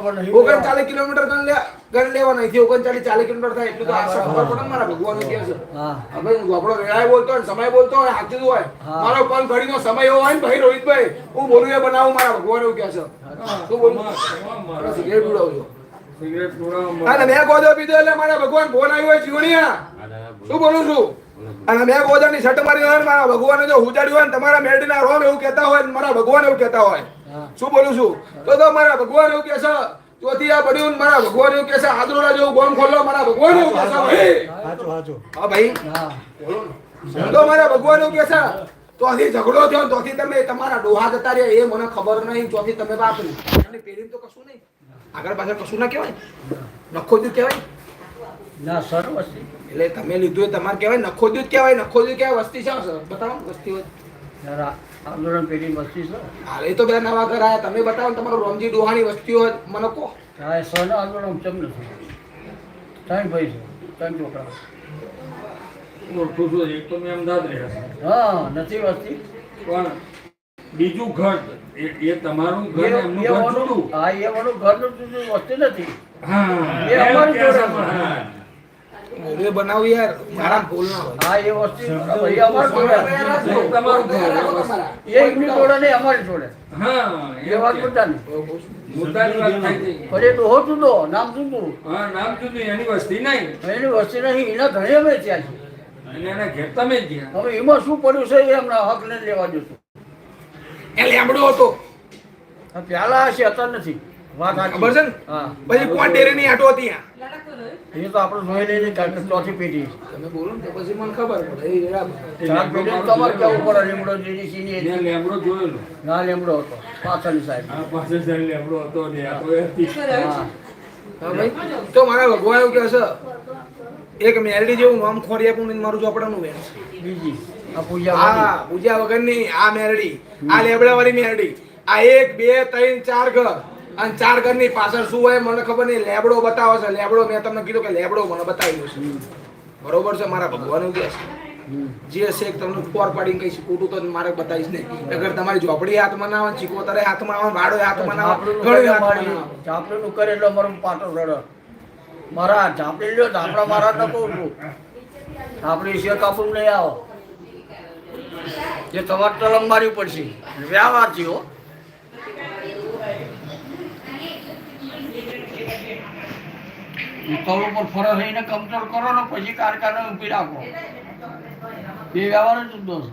ઓગણચાલીસ કિલોમીટર ગણ લે ગણ લેવાના. અહીંથી ઓગણચાલીસ ચાલીસ કિલોમીટર થાય એટલું તો આ ખબર પડે મારા ભગવાન કે છે. હા. આપણો રેડાય બોલતો હોય સમય બોલતો હોય સાચું હોય. મારો પણ ઘડીનો સમય એવો હોય ને ભાઈ રોહિતભાઈ હું બોલું એ બનાવું મારા ભગવાન એવું કે છે. તું બોલું? સિગરેટ ઉડાવજો અને મેં ગોજો પીધો એટલે મારા ભગવાન ફોન આવ્યો હોય જીવણીયા શું બોલું છું? અને મેં ગોજાની સટ મારી હોય મારા ભગવાન જો હુજાડ્યું હોય ને તમારા મેરડીના રોમ એવું કહેતા હોય ને મારા ભગવાન એવું કહેતા હોય. શું બોલું છું? તો તો મારા ભગવાન એવું કે છે ચોથી આ પડ્યું મારા ભગવાન એવું કે છે આદરોડા જેવું ગોમ ખોલો મારા ભગવાન એવું કે છે હા ભાઈ. હા તો મારા ભગવાન એવું કે છે તો આથી ઝઘડો થયો તોથી તમે તમારા ડોહા જતા રહ્યા એ મને ખબર નહીં ચોથી તમે વાપર્યું એમની પેઢી તો કશું નહીં. આગળ પાછળ કશું ના કહેવાય? નખો દૂધ કહેવાય? ના સર્વસ્વી એટલે તમે લીધું તમારે કહેવાય નખો દૂધ કહેવાય નખો દૂધ કહેવાય વસ્તી છે બતાવો વસ્તી હોય આંદોલન પેઢી વસ્તી છે. હા એ તો બધા નવા ઘર આયા. તમે બતાવો તમારું રોમજી ડોહાની વસ્તી હોય મને કહો. હા એ સન આંદોલન ચમ નથી? ત્રણ ભાઈ છે ત્રણ છોકરા ઓળખું છું? એક તો મેં અમદાવાદ રહ્યા છે હા નથી વસ્તી. પણ બીજું ઘર એ- એ તમારું ઘર એમનું ઘર ઓનું- જુદું હા એ ઓનું ઘરનું જુદું વસ્તી નથી. હા. એ અમારી એમ જોડે છે. મોઢે બનાવું યાર. મારા ભૂલ ના હોય. હા એ વસ્તુ ભાઈ અમાર જોડે. તમારું ઘર. એ એમની જોડે ને અમારી જોડે. હા એ વાત મુદ્દાની. વાત છે. એ નામ જુદું. હા નામ જુદું એની વસ્તી નહીં. એની વસ્તી નહીં એના ધણી અમે ત્યાં છે અને એના ઘેર તમે ગયા. હવે એમાં શું પડ્યું છે એ હમણાં હક ને લેવા જોતું એ લેમડો હતો. પ્યાલા હશે અત્યારે નથી. ખબર છે ને? પછી કોણ ડેરીની આટો હતી એ તો આપણે જોઈ લઈએ ચોથી પેઢી. તમે બોલો ને પછી મને ખબર પડે. તમારે કેવું પડે? લીમડો જેની સીની લેમડો જોયેલો. ના લેમડો હતો. પાછળ સાહેબ પાસે જઈને લેમડો હતો ને આ તો મારા ભગવાન એવું કહે છે એક મેરડી જેવું નામ ખોરી આપું ને મારું ચોપડાનું વેણ છે. બીજી આ પૂજા હા પૂજા વગરની આ મેરડી આ લેબડા વાળી મેરડી આ એક બે ત્રણ ચાર ઘર. અને ચાર ઘરની પાછળ શું હોય મને ખબર નહીં. લેબડો બતાવો છે. લેબડો મેં તમને કીધું કે લેબડો મને બતાવી છે. બરોબર છે? મારા ભગવાન કે છે. જે છે તમને ફોર પાડીને કહીશ. ખોટું તો મારે બતાવીશ નહીં. અગર તમારી ઝોપડી હાથમાં ના આવે ચીકોતરે હાથમાં આવે વાડો હાથમાં ના આવે ઘણી હાથમાં મારી- ના કરે એટલે અમારું પાટો રડો. મારા ઝાપડી લ્યો ઝાપડા મારા ન કહું છું ઝાપડી છે કાપું લઈ આવો. જે તમારે તલમ મારવી પડશે. વ્યવહાર છે હો ઉપર ફરજ રહીને કંટ્રોલ કરો ને પછી કારખાને ઊભી રાખો. એ વ્યવહાર જ જુદો છે.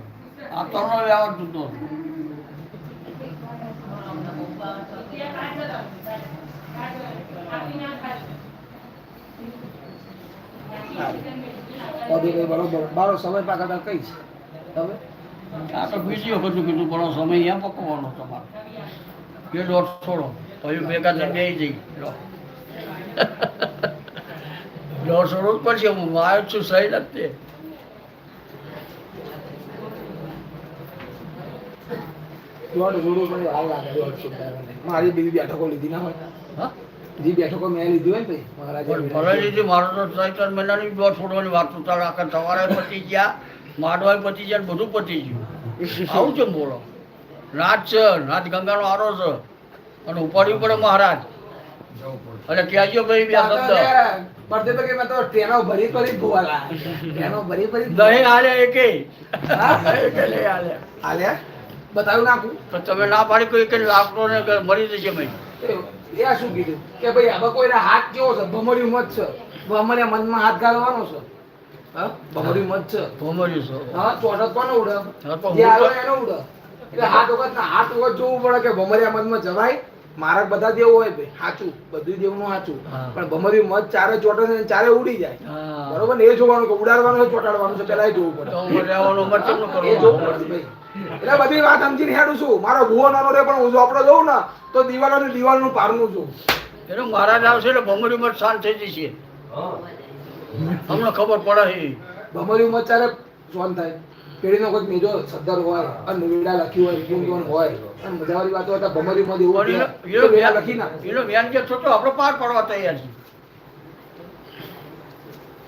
આ ત્રણ વ્યવહાર જુદો છે. કઈ બરોબર મારો સમય પાકા કહીશ તમે? આ તો બીજી વખત કીધું પણ સમય અહીંયા પકવવાનો તમારો. બે દોઢ છોડો. તો ભેગા બે જઈ લો. દોઢ છોડવું જ પડશે હું આવ્યો છું સહી નથી મારી બીજી બેઠકો લીધી ના હોય. જે બેઠકો મેં લીધી હોય ને મહારાજે મારો તો ત્રણ મહિનાની દોઢ છોડવાની વાત તો તારે આખા તમારે પતી ગયા માડવાય પતી ગયા બધું પતી ગયું. આવું છે બોલો? નાચ છે નાચ ગંગાનો આરો છે. અને ઉપાડ્યું પડે મહારાજ. એટલે કહેજો ભાઈ બે શબ્દ? પડતે તો કે મેં તો ટ્રેનો ભરી ભરી ભૂવાલા. ટ્રેનો ભરી ભરી દહીં આલે એકે. એકે લે આલે. આલે? બતાવું નાખું તો તમે ના પાડી કોઈ કે લાકડો ને મરી જશે ભાઈ. એ શું કીધું? કે ભાઈ આમાં કોઈના હાથ કેવો છે? ભમર્યું મત છે. ભમરે મનમાં હાથ ગાળવાનો છે. હા? ભમર્યું મત છે. ભમર્યું છે. હા ચોટક પણ ઉડે? જે આવે એનો ઉડે. એટલે હાથ વખત હાથ વખત જોવું પડે કે ભમર્યા મનમાં જવાય મારા બધા દેવું હોય ભાઈ સાચું બધું દેવું નું સાચું પણ ભમરી મત ચારે ચોટે છે ચારે ઉડી જાય. બરોબર ને? એ જોવાનું કે ઉડાડવાનું છે ચોટાડવાનું છે પેલા એ જોવું પડે. તો મર્યાવાનો મત કેમ ન એ જોવું પડે ભાઈ. એટલે બધી વાત સમજીને હેડું છું. મારો ભૂવો નાનો રે પણ હું જો આપણે જોઉં ને તો દિવાલો ને દિવાલનું પારનું છું એટલે મહારાજ આવશે એટલે ભમરી મત શાંત થઈ જશે. અમને ખબર પડે ભમરી મત ચારે શાંત થાય. પેઢીનો કોઈ મેજો સદ્દર હોય અને વેડા લખી હોય ગુંગવન હોય અને મજાવાળી વાતો હતા ભમર્યું મત હોય વીડા લખી ના એનો વ્યાન જે થતો આપણો પાર પડવા તૈયાર છે.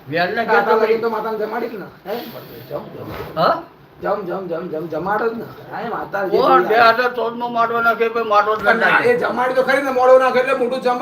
વ્યાનને કાકા તો લગીને તો માતાને જમાડી જ ને હે? જમ જમ જમ જમ. જમાડો જ ને એ માતા બે હાજર ચૌદમાં માંડવા નાખે ભાઈ માંડવો જ ના, એ જમાડી તો ખરી ને મોડો નાખે એટલે મોટું જમત